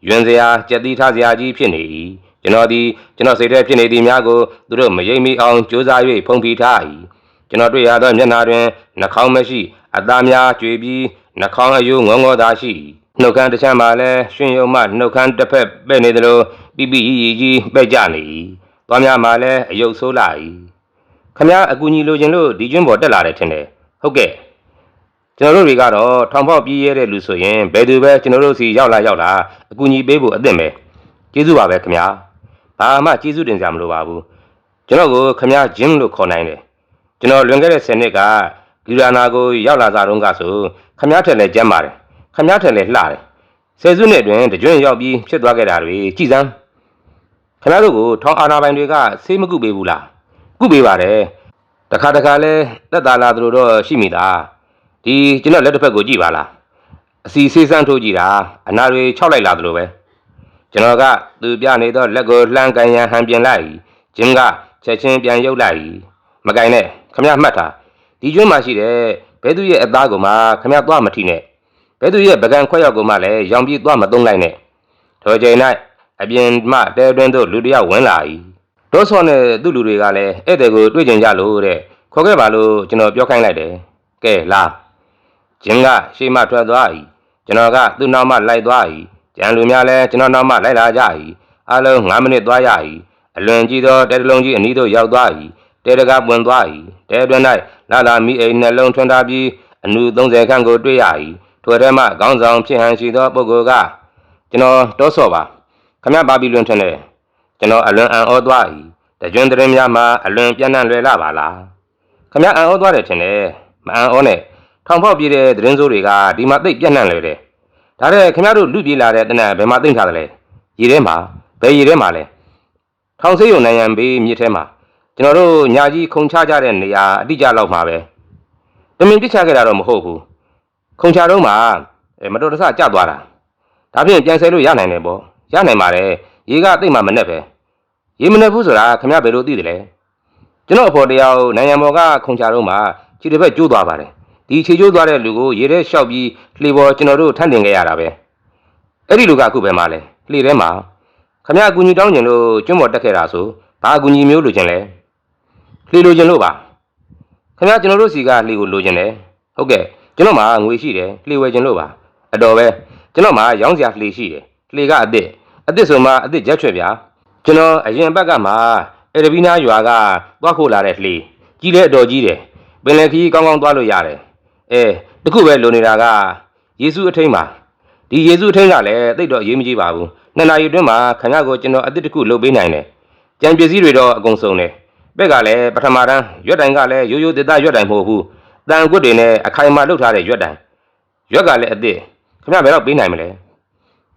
ယွင်စရာကြက်သီးထားစရာကြီးဖြစ်နေ၏ကျွန်တော်သည်ကျွန်တော်စိတ်ထဲဖြစ်နေသည့်များကိုသူတို့မရိပ်မိအောင်ကြိုးစား၍ဖုံးဖိထား၏ကျွန်တော်တွေ့ရသောမျက်နှာတွင်နှာခေါင်းမရှိ အသားများကျွေပြီးနှာခေါင်းအယိုးငေါငေါသာရှိနှုတ်ခမ်းတစ်ချမ်းမှာလည်းရွှင်ရုံမှနှုတ်ခမ်းတစ်ဖက်ပဲ့နေသလိုပြပြရီရီကြီးပဲ့ကြနေ၏သွားများမှာလည်းအယုတ်ဆိုးလာ၏ခမည်းအကူကြီးလိုချင်လို့ဒီကျွန်းပေါ်တက်လာတယ်ထင်တယ်ဟုတ်ကဲ့ကျွန်တော်တို့တွေကတော့ထောင်ပေါက်ပြေးရတဲ့လူဆိုရင်ဘယ်သူပဲကျွန်တော်တို့စီရောက်လာရောက်လာအကူကြီးပေးဖို့အသင့်ပဲကျေးဇူးပါပဲခမည်းဘာမှကျေးဇူးတင်စရာမလိုပါဘူးကျွန်တော်ကိုခမည်းဂျင်းလို့ခေါ်နိုင်တယ်ကျွန်တော်လွန်ခဲ့တဲ့10နှစ်က ဂီရာနာကိုရောက်လာစားတော့ကဆိုခမည်းထက်လည်းကျမ်းပါတယ်ခမည်းထက်လည်းလှတယ်ဆယ်စုနှစ်အတွင်းတကြွန့်ရောက်ပြီးဖြစ်သွားခဲ့တာတွေကြည်စမ်းခမည်းတို့ကိုထောင်အာနာပိုင်တွေကဆေးမကုပေးဘူးလားကုပေးပါတယ်တခါတခါလဲတက်တာလာသူတို့တော့ရှိမိတာဒီကျွန်တော်လက်တစ်ဖက်ကိုကြည့်ပါလားအစီဆေးစမ်းထိုးကြည့်တာအနာတွေခြောက်လိုက်လာသလိုပဲကျွန်တော်ကသူပြနေတော့လက်ကိုလှမ်းကန်ရန်ဟန်ပြင်လိုက်ဂျင်းကချက်ချင်းပြန်ရုပ်လိုက်မကင်နဲ့ခမည်းမှတ်တာ ဒီကျွန်းမှာရှိတဲ့ဘဲသူရဲ့အသားကိုမှခမည်းသွားမထီနဲ့ဘဲသူရဲ့ပကံခွက်ရောက်ကိုမှလည်းရောင်ပြီးသွားမသုံးလိုက်နဲ့ထိုချိန်၌အပြင်မှတဲတွင်းသို့လူတစ်ယောက်ဝင်လာ၏ဒေါဆောနဲ့သူ့လူတွေကလည်းဧည့်သည်ကိုတွေ့ကြကြလို့တဲ့ခေါ်ခဲ့ပါလို့ကျွန်တော်ပြောခိုင်းလိုက်တယ်ကဲလာဂျင်းကရှေ့မှထွက်သွား၏ကျွန်တော်ကသူ့နောက်မှလိုက်သွား၏ကျန်လူများလည်းကျွန်တော်နောက်မှလိုက်လာကြ၏အလုံး9မိနစ်သွားရ၏အလွန်ကြီးသောတဲတလုံးကြီးအနီးသို့ရောက်သွား၏ တဲတကားပွင့်သွား၏တဲတွင်၌လာလာမိအိမ်နှလုံးထွန်းထားပြီးအနု30ခန့်ကိုတွေ့ရ၏ထိုထဲမှခေါင်းဆောင်ဖြစ်ဟန်ရှိသောပုဂ္ဂိုလ်ကကျွန်တော်တောဆော့ပါခမရဘာဘီလွန်ထွန်းတယ်ကျွန်တော်အလွန်အံ့ဩသွား၏တကြွန်းတရင်များမှာအလွန်ပြန့်နှံ့လွယ်လာပါလားခမရအံ့ဩသွားတယ်ထင်တယ်မအံ့ဩနဲ့ထောင်ဖောက်ပြေးတဲ့သတင်းစိုးတွေကဒီမှာသိပ်ပြန့်နှံ့လွယ်တယ်ဒါတဲ့ခမရတို့လူပြေးလာတဲ့တနက်ဘယ်မှာသိမ့်ထားတယ်လဲရေထဲမှာဘယ်ရေထဲမှာလဲထောင်ဆေးရုံနိုင်ရန်ဘေးမြစ်ထဲမှာ ကျွန်တော်တို့ညာကြီးခုံချကြတဲ့နေရာအတိအကျလောက်မှာပဲတမင်ပြစ်ချခဲ့တာတော့မဟုတ်ဘူးခုံချတော့မှအဲမတော်တဆကြသွားတာဒါဖြင့်ပြန်ဆယ်လို့ရနိုင်တယ်ပေါ့ရနိုင်ပါတယ်ရေကတိတ်မှမနဲ့ပဲရေမနဲ့ဘူးဆိုတာခမရဘယ်လိုသိတယ်လဲကျွန်တော်အဖော်တယောက်နိုင်ငံပေါ်ကခုံချတော့မှခြေတစ်ဖက်ကျိုးသွားပါတယ်ဒီခြေကျိုးသွားတဲ့လူကိုရေထဲလျှောက်ပြီးလှေပေါ်ကျွန်တော်တို့ထန့်တင်ခဲ့ရတာပဲအဲ့ဒီလူကအခုပဲမှလဲလှေထဲမှာခမရအကူကြီးတောင်းကျင်လို့ကျွန်းပေါ်တက်ခဲ့တာဆိုဘာအကူကြီးမျိုးလိုချင်လဲ လှေလိုချင်လို့ပါခင်ဗျာကျွန်တော်တို့စီကလှေကိုလိုချင်တယ်ဟုတ်ကဲ့ကျွန်တော်မှာငွေရှိတယ်လှေဝယ်ချင်လို့ပါအတော်ပဲကျွန်တော်မှာရောင်းစရာလှေရှိတယ်လှေကအစ်စ်အစ်စ်ဆိုမှအစ်စ်ရက်ချွဲ့ဗျာကျွန်တော်အရင်ဘက်ကမှအရဘီနာရွာကသွားခိုးလာတဲ့လှေကြီးလဲအတော်ကြီးတယ်ပင်လယ်ခီးကောင်းကောင်းသွားလို့ရတယ်အဲတခုပဲလိုနေတာကယေစုအထိန်ပါဒီယေစုအထိန်ကလည်းသိတော့အရေးမကြီးပါဘူးနှစ်နာရီအတွင်းမှာခင်ဗျားကိုကျွန်တော်အစ်စ်တစ်ခုလုပ်ပေးနိုင်တယ်ကြံပစ္စည်းတွေတော့အကုန်စုံတယ် ဘက်ကလည်းပထမတန်းရွက်တိုင်ကလည်းရိုးရိုးသေးသားရွက်တိုင်မဟုတ်ဘူးတန်ကွတ်တွေနဲ့အခိုင်အမာလုပ်ထားတဲ့ရွက်တိုင်ရွက်ကလည်းအစ်စ်ခင်ဗျားဘယ်တော့ပေးနိုင်မလဲ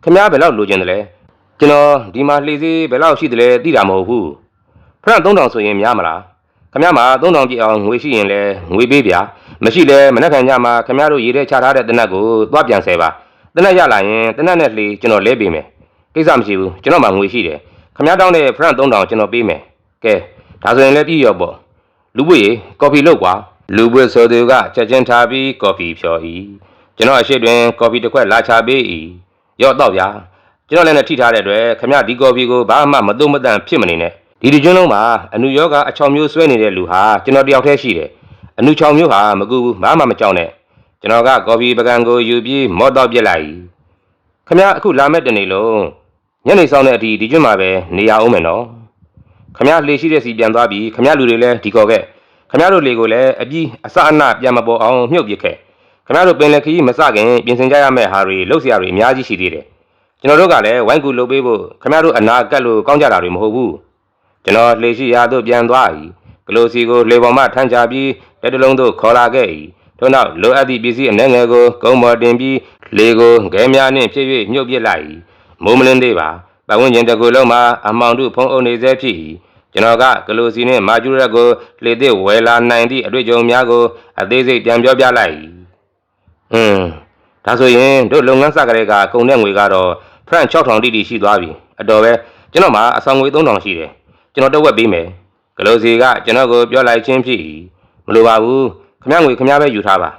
ခင်ဗျားဘယ်တော့လိုချင်တယ်လဲကျွန်တော်ဒီမှာလှေစီးဘယ်လောက်ရှိတယ်လဲသိတာမဟုတ်ဘူးဖရန့်3000ဆိုရင်များမလားခင်ဗျားမှာ3000ကြည့်အောင်ငွေရှိရင်လည်းငွေပေးဗျာမရှိလဲမနေ့ကညမှာခင်ဗျားတို့ရေးတဲ့ချထားတဲ့တနက်ကိုသွားပြန်ဆယ်ပါတနက်ရလာရင်တနက်နဲ့လှေကျွန်တော်လဲပေးမယ်ကိစ္စမရှိဘူးကျွန်တော်မှငွေရှိတယ်ခင်ဗျားတောင်းတဲ့ဖရန့်3000ကျွန်တော်ပေးမယ်ကဲ ဒါဆိုရင်လည်းပြည့်ရောပေါ့လူပွေကော်ဖီလုပ်ကွာလူပွေဆိုသူကချက်ချင်းထားပြီးကော်ဖီဖြော်၏ကျွန်တော်အရှိတွင်ကော်ဖီတစ်ခွက်လာချပေး၏ရော့တော့ဗျာကျွန်တော်လည်းနဲ့ထိထားတဲ့အတွက်ခမရဒီကော်ဖီကိုဘာမှမသုံးမတန်ဖြစ်မနေနဲ့ဒီဒီကျွန်းလုံးမှာအနုယောဂအချောင်မျိုးဆွဲနေတဲ့လူဟာကျွန်တော်တယောက်တည်းရှိတယ်အနုချောင်မျိုးဟာမကူဘူးဘာမှမကြောက်နဲ့ကျွန်တော်ကကော်ဖီပကံကိုယူပြီးမော့တော့ပြစ်လိုက်၏ခမရအခုလာမဲ့တနေ့လုံးညနေဆောင်တဲ့အထိဒီကျွန်းမှာပဲနေရအောင်မယ်နော် ခမရလေရှိတဲ့စီပြန်သွားပြီးခမရလူတွေလည်းဒီကော်ခဲ့ခမရတို့လေကိုလည်းအပြီးအစအနပြန်မပေါ်အောင်မြုပ်ပစ်ခဲ့ခင်ဗျားတို့ပင်လယ်ခရီးမစခင်ပြင်ဆင်ကြရမယ့်ဟာတွေလှုပ်ရှားတွေအများကြီးရှိသေးတယ်ကျွန်တော်တို့ကလည်းဝိုင်းကူလုပ်ပေးဖို့ခင်ဗျားတို့အနာကတ်လို့ကောင်းကြတာတွေမဟုတ်ဘူးကျွန်တော်လှေရှိရာသို့ပြန်သွား၏ဂလိုစီကိုလေပေါ်မှထမ်းချပြီးလက်တစ်လုံးသို့ခေါ်လာခဲ့၏ထို့နောက်လိုအပ်သည့်ပစ္စည်းအနှဲငယ်ကိုကုန်းပေါ်တင်ပြီးလေကိုငဲများနှင့်ဖြည့်၍မြုပ်ပစ်လိုက်၏မိုးမလင်းသေးပါ ပတ်ဝန်းကျင်တစ်ခုလုံးမှာအမောင်တို့ဖုံးအုပ်နေဆဲဖြစ်၏ကျွန်တော်ကဂလိုစီနှင့်မာကျူရက်ကိုလေသည့်ဝယ်လာနိုင်သည့်အတွေ့အကြုံများကိုအသေးစိတ်ပြန်ပြောပြလိုက်၏อืมဒါဆိုရင်တို့လုပ်ငန်းစကတဲ့ကကုန်တဲ့ငွေကတော့ဖရန့်6000တိတိရှိသွားပြီအတော်ပဲကျွန်တော်မှာအဆောင်ငွေ3000ရှိတယ်ကျွန်တော်တော့ဝက်ပေးမယ်ဂလိုစီကကျွန်တော်ကိုပြောလိုက်ချင်းဖြစ်၏မလိုပါဘူးခမငွေခမပဲယူထားပါ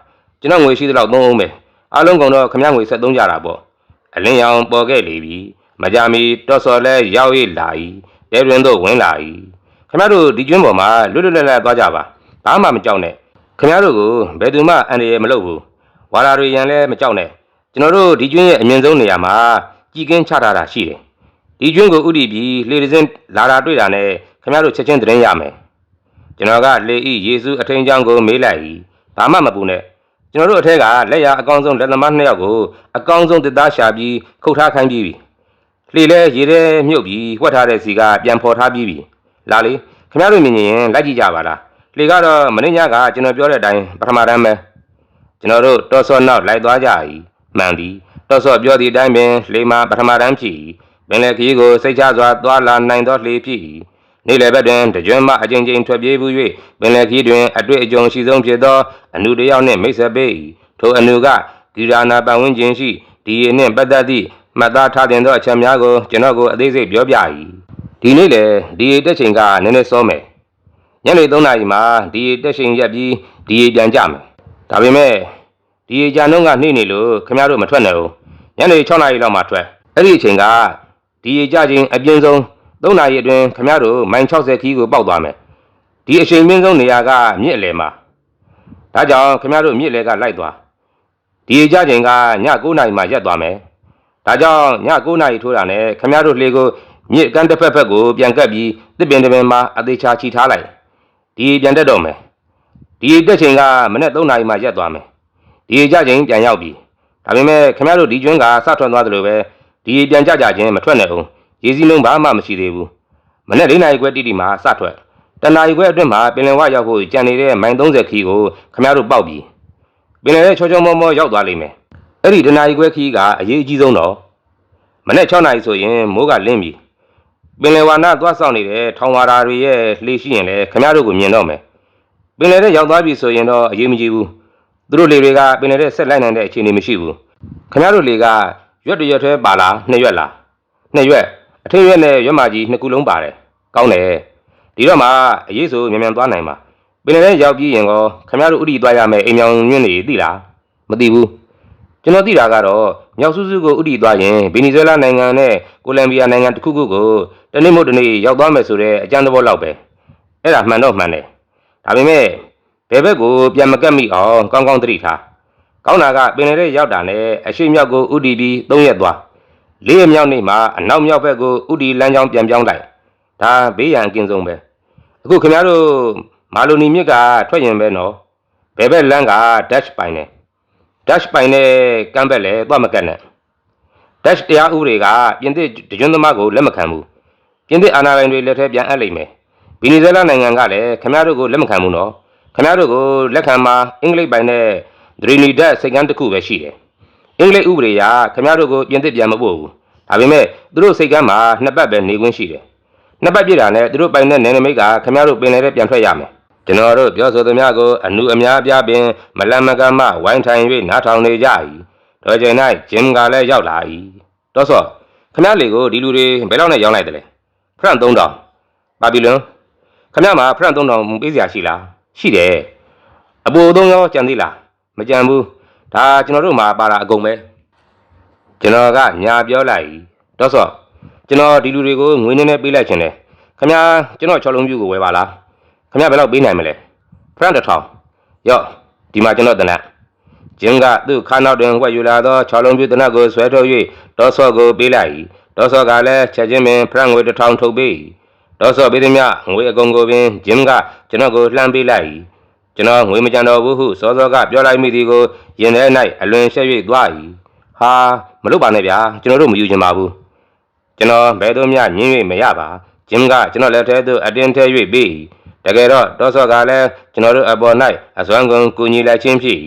ကျွန်တော်ငွေရှိသလောက်သုံးအောင်မယ်အားလုံးကုန်တော့ခမငွေ73ကြတာပေါ့အလင်းရောင်ပေါ်ခဲ့လေပြီ မကြမီတော့စော်လဲရောက်ရလာ၏တဲတွင်သို့ဝင်လာ၏ခမတို့ဒီကျွန်းပေါ်မှာလွတ်လွတ်လပ်လပ်သွားကြပါဘာမှမကြောက်နဲ့ခမတို့ကိုဘယ်သူမှအန္တရာယ်မလုပ်ဘူးဝါလာတွေရန်လဲမကြောက်နဲ့ကျွန်တော်တို့ဒီကျွန်းရဲ့အမြင့်ဆုံးနေရာမှာကြည်ကင်းချထားတာရှိတယ်ဒီကျွန်းကိုဥတီပြီးလေဒဇင်းလာတာတွေ့တာနဲ့ခင်ဗျားတို့ချက်ချင်းသတင်းရမယ်ကျွန်တော်ကလေဤယေစုအထင်ကြောင့်ကိုမေးလိုက်၏ဘာမှမပူနဲ့ကျွန်တော်တို့အထက်ကလက်ရအကောင်းဆုံးလက်သမားနှစ်ယောက်ကိုအကောင်းဆုံးတစ်သားရှာပြီးခုတ်ထားခိုင်းပြီးပြီ လှေလဲရေထဲမြုပ်ပြီးဝှက်ထားတဲ့စီကပြန်ဖော်ထားပြီးပြီလာလေခင်ဗျားတို့မြင်ရင်လိုက်ကြည့်ကြပါလားလှေကတော့မင်းညကကျွန်တော်ပြောတဲ့အတိုင်းပထမတန်းပဲကျွန်တော်တို့တောဆော့နောက်လိုက်သွားကြ၏မှန်သည်တောဆော့ပြောသည့်အတိုင်းပင်လေမာပထမတန်းဖြစ်၏ပင်လယ်ခရီးကိုစိတ်ချစွာသွားလာနိုင်သောလှေဖြစ်၏နေ့လယ်ဘက်တွင်တကြွမှအကြိမ်ကြိမ်ထွက်ပြေးမှု၍ပင်လယ်ခရီးတွင်အတွေ့အကြုံရှိဆုံးဖြစ်သောအနုတစ်ယောက်နှင့်မိတ်ဆက်ပေး၏ထိုအနုကဂီရာနာပတ်ဝန်းကျင်ရှိဒီရနှင့်ပတ်သက်သည့် မှတ်သားထားတင်သောအချက်များကိုကျွန်တော်ကိုအသေးစိတ်ပြောပြ၏ဒီနေ့လေဒီတက်ချိန်ကနည်းနည်းစောမယ်ညနေ3နာရီမှာဒီတက်ချိန်ရက်ပြီးဒီပြန်ကြမယ်ဒါပေမဲ့ဒီကြာနှုံးကနှိမ့်နေလို့ခင်ဗျားတို့မထွက်နိုင်ဘူးညနေ6နာရီလောက်မှထွက်အဲ့ဒီအချိန်ကဒီကြာချင်းအပြင်းဆုံး3နာရီအတွင်းခင်ဗျားတို့မိုင်60ခီးကိုပောက်သွားမယ်ဒီအချိန်ပြင်းဆုံးနေရာကမြစ်အလယ်မှာဒါကြောင့်ခင်ဗျားတို့မြစ်အလယ်ကလိုက်သွားဒီကြာချင်းကည9နာရီမှရက်သွားမယ် ဒါကြောင့်ည9နာရီထိုးတာနဲ့ခင်ဗျားတို့လှေကိုမြစ်ကမ်းတစ်ဖက်ဖက်ကိုပြန်ကပ်ပြီးတစ်ပင်တစ်ပင်မှာအသေးချာချီထားလိုက်ဒီပြန်တက်တော့မယ်ဒီတက်ချိန်ကမနေ့3နာရီမှရက်သွားမယ်ဒီကြချိန်ပြန်ရောက်ပြီဒါပေမဲ့ခင်ဗျားတို့ဒီကျွန်းကစထွက်သွားသလိုပဲဒီပြန်ကြကြချင်းမထွက်နိုင်ဘူးရေစီးလုံးဘာမှမရှိသေးဘူးမနေ့4နာရီခွဲတိတိမှစထွက်တနာရီခွဲအတွင်းမှာပင်လယ်ဝရောက်ဖို့ကြံနေတဲ့မိုင်30ခီကိုခင်ဗျားတို့ပေါက်ပြီပင်လယ်ရဲ့ချောချောမောမောရောက်သွားလိမ့်မယ် အဲ့ဒီတနာရီခွဲခီကအရေးအကြီးဆုံးတော့မနေ့6နာရီဆိုရင်မိုးကလင်းပြီပင်လယ်ဝါနာသွားဆောင်နေတဲ့ထောင်ဝါရာတွေရဲ့လှေရှိရင်လည်းခင်ဗျားတို့ကိုမြင်တော့မယ်ပင်လယ်ထဲရောက်သွားပြီဆိုရင်တော့အရေးမကြီးဘူးသူတို့လေတွေကပင်လယ်ထဲဆက်လိုက်နိုင်တဲ့အခြေအနေမရှိဘူးခင်ဗျားတို့လေကရွက်တရွက်ထဲပါလားနှစ်ရွက်လားနှစ်ရွက်အထင်းရွက်နဲ့ရွက်မကြီးနှစ်ခုလုံးပါတယ်ကောင်းတယ်ဒီတော့မှအရေးဆိုမြန်မြန်သွားနိုင်ပါပင်လယ်ထဲရောက်ပြီးရင်ကောခင်ဗျားတို့ဥတီသွားရမယ်အိမ်မြောင်ညွန့်နေသိလားမသိဘူး ကျွန်တော်သိတာကတော့မြောက်စုစုကိုဥတီသွားရင်ဗီနီဇွဲလားနိုင်ငံနဲ့ကိုလံဘီယာနိုင်ငံတစ်ခုခုကိုတနေ့မို့တနေ့ရောက်သွားမယ်ဆိုတဲ့အကြမ်းသဘောလောက်ပဲအဲ့ဒါမှန်တော့မှန်တယ်ဒါပေမဲ့ဘယ်ဘက်ကိုပြန်မကတ်မိအောင်ကောင်းကောင်းသတိထားကောင်းတာကပင်လယ်ထဲရောက်တာနဲ့အရှိမြောက်ကိုဥတီပြီး၃ရက်သွားလေးရက်မြောက်နေ့မှာအနောက်မြောက်ဘက်ကိုဥတီလမ်းကြောင်းပြန်ပြောင်းလိုက်ဒါဘေးရန်အကင်းဆုံးပဲအခုခင်ဗျားတို့မာလိုနီမြစ်ကထွက်ရင်ပဲနော်ဘယ်ဘက်လမ်းက dash ပိုင်နေ dash ပိုင်နဲ့ကမ်းဘက်လည်းသွားမကတ်နဲ့ dash တရားဥပဒေကပြင်သစ်တကြွန်းသမားကိုလက်မခံဘူးပြင်သစ်အာဏာပိုင်တွေလက်ထက်ပြန်အပ်လိမ့်မယ်ဗီနီဇွဲလားနိုင်ငံကလည်းခင်ဗျားတို့ကိုလက်မခံဘူးနော်ခင်ဗျားတို့ကိုလက်ခံမှာအင်္ဂလိပ်ပိုင်နဲ့ဒရီနီဒတ်စိတ်ကမ်းတစ်ခုပဲရှိတယ်အင်္ဂလိပ်ဥပဒေအရခင်ဗျားတို့ကိုပြင်သစ်ပြန်မပို့ဘူးဒါပေမဲ့သူတို့စိတ်ကမ်းမှာနှစ်ပတ်ပဲနေခွင့်ရှိတယ်နှစ်ပတ်ပြည့်တာနဲ့သူတို့ပိုင်တဲ့နယ်နိမိတ်ကခင်ဗျားတို့ပင်လယ်ထဲပြန်ထွက်ရမယ် ကျွန်တော်တို့ပြောဆိုသမျှကိုအနုအများအပြားပင်မလန်မကမ်းမှဝိုင်းထိုင်၍နားထောင်နေကြ၏တော်ချိန်၌ဂျင်ကလည်းရောက်လာ၏တော့ဆော့ခင်ဗျားလေကိုဒီလူတွေဘယ်လောက်နဲ့ရောင်းလိုက်တယ်လဲဖရန့်3000ပါဘီလွန်ခမရမှာဖရန့်3000ပေးစရာရှိလားရှိတယ်အပူသုံးရောကြံသေးလားမကြံဘူးဒါကျွန်တော်တို့မှာပါတာအကုန်ပဲကျွန်တော်ကညာပြောလိုက်တော့ဆိုကျွန်တော်ဒီလူတွေကိုငွေနည်းနည်းပေးလိုက်ခြင်းတယ်ခင်ဗျာကျွန်တော်ချော်လုံးပြူကိုဝယ်ပါလား ခင်ဗျာဘယ်လောက်ပေးနိုင်မလဲဖရန်တစ်ထောင်ရော့ဒီမှာကျွန်တော်တနက်ဂျင်းကသူ့ခါနောက်တွင်ဝှက်ယူလာသောချော်လုံးပြူတနက်ကိုဆွဲထုတ်၍ဒေါဆော့ကိုပေးလိုက်ဒေါဆော့ကလည်းချက်ချင်းပင်ဖရန်ငွေတစ်ထောင်ထုတ်ပေးဒေါဆော့ပေးသည်မြငွေအကုန်ကိုပင်ဂျင်းကကျွန်တော်ကိုလှမ်းပေးလိုက်ကျွန်တော်ငွေမကြံတော့ဘူးဟုစောစောကပြောလိုက်မိသည်ကိုရင်ထဲ၌အလွန်ရှက်၍သွား၏ဟာမလုပ်ပါနဲ့ဗျာကျွန်တော်တို့မယူချင်ပါဘူးကျွန်တော်ဘယ်တော့မှညင်း၍မရပါဂျင်းကကျွန်တော်လက်ထဲသို့အတင်းထဲ၍ပေး၏ တကယ်တော့တောစောကလည်းကျွန်တော်တို့အပေါ်၌အစွမ်းကုန်ကူညီလိုက်ခြင်းဖြစ်၏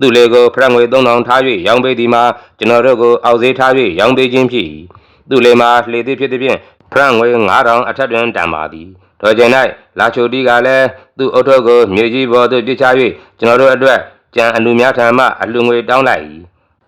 သူ့လေကိုဖရက်ငွေ3000ထား၍ရောင်းပေးသည်မှာကျွန်တော်တို့ကိုအောက်ဈေးထား၍ရောင်းပေးခြင်းဖြစ်၏သူ့လေမှာလှေသည်ဖြစ်သည်ဖြင့်ဖရက်ငွေ9000အထက်တွင်တန်ပါသည်တော်ကျင်၌လာချိုတီကလည်းသူ့အုတ်ထုတ်ကိုမြေကြီးပေါ်သို့ပြစ်ချ၍ကျွန်တော်တို့အတွက်ကြံအလူများထံမှအလူငွေတောင်းလိုက်၏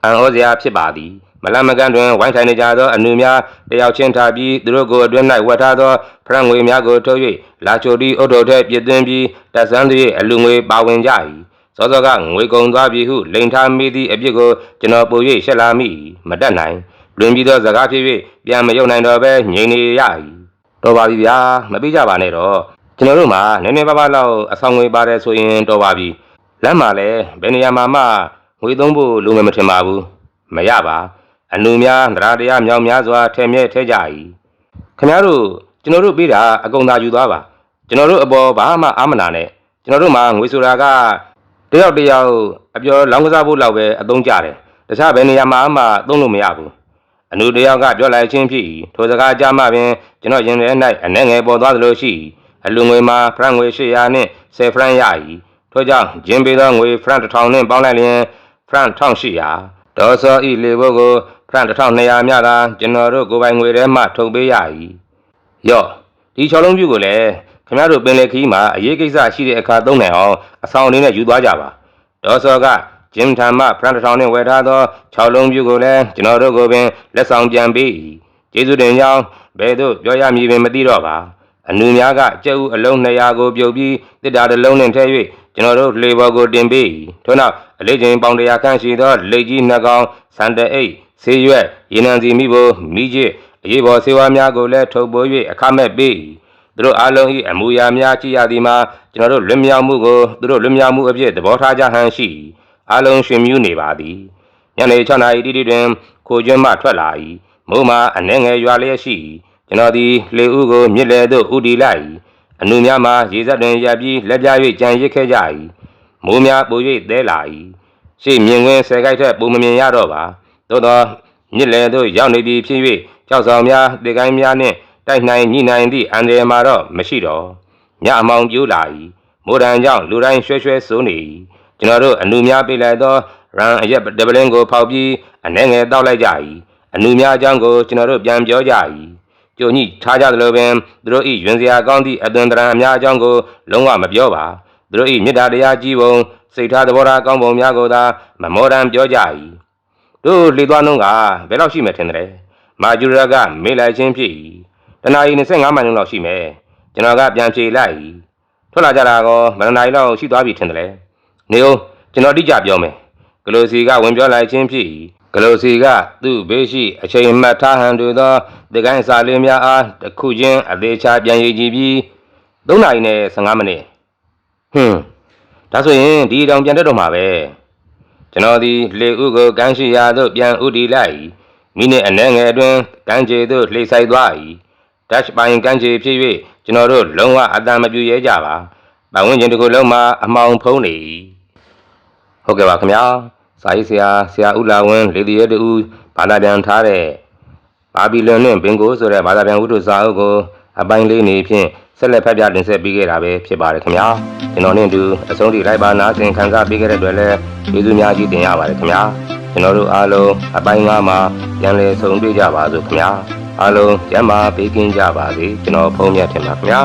အံဩစရာဖြစ်ပါသည် မလမကန်တွင်ဝိုင်းထိုင်နေကြသောအနုများတယောက်ချင်းထားပြီးသူတို့ကိုအတွင်း၌ဝတ်ထားသောဖရန့်ငွေများကိုထုတ်၍လာချိုတီအုတ်ထုတ်ထက်ပြစ်သွင်းပြီးတက်ဆန်းသည်အလူငွေပါဝင်ကြ၏စောစောကငွေကုန်သွားပြီဟုလိန်ထားမိသည့်အပြစ်ကိုကျွန်တော်ပို၍ရှက်လာမိ၏မတတ်နိုင်လွင်ပြီးသောစကားဖြစ်၍ပြန်မယုံနိုင်တော့ဘဲငြိမ်နေရ၏တော်ပါပြီဗျာမပြီးကြပါနဲ့တော့ကျွန်တော်တို့မှာနည်းနည်းပါးပါးလောက်အဆောင်ငွေပါတယ်ဆိုရင်တော်ပါပြီလမ်းမှာလည်းဘယ်နေရာမှာမှငွေသုံးဖို့လိုမယ်မထင်ပါဘူးမရပါ အနုများတရားတရားမြောင်များစွာထဲမြဲထဲကြ၏ခင်ဗျားတို့ကျွန်တော်တို့ပေးတာအကုန်သာယူသွားပါကျွန်တော်တို့အပေါ်ဘာမှအာမနာနဲ့ကျွန်တော်တို့မှာငွေဆိုတာကတယောက်တယောက်အပြောလောင်းကစားဖို့လောက်ပဲအသုံးကျတယ်တခြားဘယ်နေရာမှာမှသုံးလို့မရဘူးအနုတယောက်ကပြောလိုက်ချင်းဖြစ်၏ထိုစကားကြားမှပင်ကျွန်တော်ရင်ထဲ၌အနှဲငယ်ပေါ်သွားသလိုရှိ၏အလူငွေမှာဖရန့်ငွေ800နှင့်10ဖရန့်ရ၏ထို့ကြောင့်ဂျင်းပေးသောငွေဖရန့်1000နှင့်ပေါင်းလိုက်လျင်ဖရန့်1800ဒေါ်စောဤလေဘိုးကို ဖရန့်1200မြသာကျွန်တော်တို့ကိုယ်ပိုင်ငွေထဲမှထုတ်ပေးရ၏ယော့ဒီချော်လုံးပြူကိုလည်းခင်ဗျားတို့ပင်လေခီးမှာအရေးကိစ္စရှိတဲ့အခါသုံးနိုင်အောင်အဆောင်အနေနဲ့ယူသွားကြပါဒေါ်စောကဂျင်းထံမှဖရန့်တစ်ထောင်နှင့်ဝယ်ထားသော6လုံးပြူကိုလည်းကျွန်တော်တို့ကိုပင်လက်ဆောင်ပြန်ပေး၏ကျေးဇူးတင်ကြောင်းဘယ်သို့ပြောရမည်ပင်မသိတော့ပါအနူများကကြက်ဥအလုံး200ကိုပြုတ်ပြီးတစ်တာတစ်လုံးနှင့်ထည့်၍ကျွန်တော်တို့လေဘော်ကိုတင်ပေး၏ထို့နောက်အလေးချိန်ပေါင်100ခန့်ရှိသောလက်ကြီးနှစ်ကောင်စံတအိတ် ဆေးရွက်ရေနံစီမိဖို့မိကျစ်အရေးပေါ်ဆေးဝါးများကိုလည်းထုတ်ပိုး၍အခမဲ့ပေး၏သူတို့အားလုံး၏အမူအရာများကြည့်ရသည်မှာကျွန်တော်တို့လွတ်မြောက်မှုကိုသူတို့လွတ်မြောက်မှုအဖြစ်သဘောထားကြဟန်ရှိ၏အားလုံးရှင်မြူးနေပါသည်ညနေ6နာရီတိတိတွင်ခိုကျွန်းမှထွက်လာ၏မိုးမှာအနှဲငယ်ရွာလျက်ရှိ၏ကျွန်တော်သည်လေဦးကိုမြစ်လေသို့ဥတီလိုက်၏အနုများမှာရေစက်တွင်ရပ်ပြီးလက်ပြ၍ကြံရစ်ခဲ့ကြ၏မိုးများပို၍သဲလာ၏ရှေ့မြင်ကွင်းဆယ်ကိုက်ထက်ပုံမမြင်ရတော့ပါ သို့သောမြစ်လေသို့ရောက်နေပြီဖြစ်၍ကြောက်ဆောင်များတေကိုင်းများနှင့်တိုက်နိုင်ညှိနိုင်သည့်အန္တရာယ်မှာတော့မရှိတော့ညအမောင်ပြိုးလာ၏မိုးတံကြောင့်လူတိုင်းရွှဲရွှဲစိုးနေ၏ကျွန်တော်တို့အနုများပေးလိုက်သောရန်အရက်ဒပလင်းကိုဖောက်ပြီးအနှဲငယ်တောက်လိုက်ကြ၏အနုများအကြောင်းကိုကျွန်တော်တို့ပြန်ပြောကြ၏ကြုံညှိထားကြသလိုပင်သူတို့၏ရင်စရာကောင်းသည့်အသွင်တရံအများအကြောင်းကိုလုံးဝမပြောပါသူတို့၏မေတ္တာတရားကြီးပုံစိတ်ထားသဘောထားကောင်းပုံများကိုသာမမောဒံပြောကြ၏ တို့လေသွားနှုံးကဘယ်လောက်ရှိမယ်ထင်တယ်မာဂျူရကမေးလိုက်ခြင်းဖြစ်၏တနာရီ25မိုင်လောက်ရှိမယ်ကျွန်တော်ကပြန်ဖြေလိုက်၏ထွက်လာကြတာကောမန္တနာရီလောက်ရှိသွားပြီထင်တယ်နေအောင်ကျွန်တော်တိကျပြောမယ်ဂလိုစီကဝင်ပြောလိုက်ခြင်းဖြစ်၏ဂလိုစီကသူ့ဘေးရှိအချိန်မှတ်ထားဟန်တူသောဒီကိုင်းစာလေးများအားတစ်ခုချင်းအသေးချာပြန်ရည်ကြည့်ပြီး3နာရီနဲ့15မိနစ်ဟွန်းဒါဆိုရင်ဒီတောင်ပြန်တက်တော့မှာပဲ ကျွန်တော်ဒီလေဥကိုကန်းရှိရာသို့ပြန်ဥတီလိုက်၏မိနစ်အနည်းငယ်အတွင်းကန်းခြေသို့လှိမ့်ဆိုင်သွား၏ဒက်ပိုင်ကန်းခြေဖြစ်၍ကျွန်တော်တို့လုံးဝအတန်မပြူရဲကြပါပတ်ဝန်းကျင်တစ်ခုလုံးမှာအမောင်ဖုံးနေ၏ဟုတ်ကဲ့ပါခင်ဗျာစာရေးဆရာဆရာဦးလာဝင်းလေဒီရဲတူဘာသာပြန်ထားတဲ့ဘာဘီလွန်နဲ့ဘင်ကိုဆိုတဲ့ဘာသာပြန်ဝတ္ထုစာအုပ်ကိုအပိုင်းလေးနေဖြင့် ဆက်လက်ဖတ်ပြတင်ဆက်ပေးခဲ့တာပဲဖြစ်ပါတယ်ခင်ဗျာကျွန်တော်နဲ့အတူအဆုံးထိလိုက်ပါနာဆင်ခံစားပေးခဲ့တဲ့အတွက်လည်းကျေးဇူးများကြီးတင်ရပါတယ်ခင်ဗျာကျွန်တော်တို့အားလုံးအပိုင်း၅မှာပြန်လည်ဆုံတွေ့ကြပါစို့ခင်ဗျာအားလုံးကျမ်းမာပေးကင်းကြပါစေကျွန်တော်ဖုန်းမြတ်ထင်ပါခင်ဗျာ